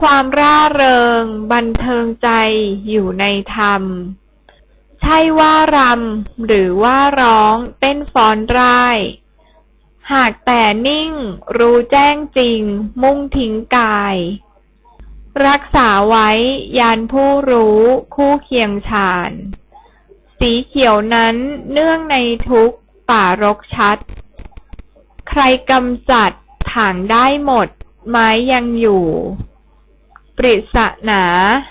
ความร่าเริง บันเทิงใจอยู่ในธรรม ใช่ว่ารำหรือว่าร้องเต้นฟ้อนร่าย หากแต่นิ่งรู้แจ้งจริง มุ่งทิ้งกาย รักษาไว้ยานผู้รู้คู่เคียงชาญสีเขียวนั้นเนื่องในทุกป่ารกชัด ใครกำจัดถางได้หมด ไม้ยังอยู่ ปริศนา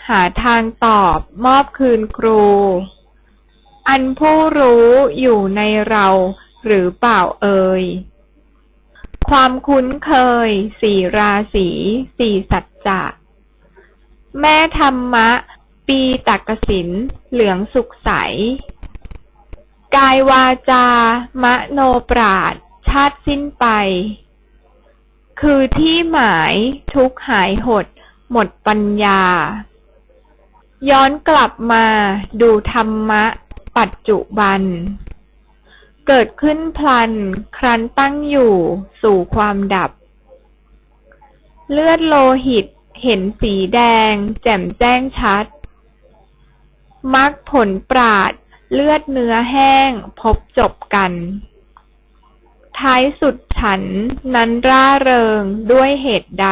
หาทางตอบมอบคืนครู อันผู้รู้อยู่ในเราหรือเปล่าเอ่ย ความคุ้นเคย สี่ราศีสี่สัจจะแม่ธรรมะ ปีตักสิน เหลืองสุขใส กายวาจา มะโนปราด ชาติสิ้นไป คือที่หมายทุกหายหด หมดปัญญา ย้อนกลับมาดูธรรมะ ปัจจุบัน เกิดขึ้นพลัน ครั้นตั้งอยู่สู่ความดับ เลือดโลหิตเห็นสีแดง แจ่มแจ้งชัดมรรคผลปราด เลือดเนื้อแห้งพบจบกัน ท้ายสุดฉันนั้นร่าเริงด้วยเหตุใด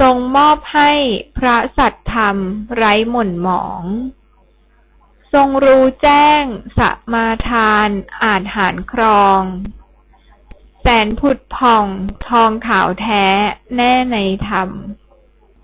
ทรงมอบให้พระสัตธรรมไร้หม่นหมอง ทรงรู้แจ้งสมาทานอาจหารครอง แสนผุดผ่องทองขาวแท้แน่ในธรรม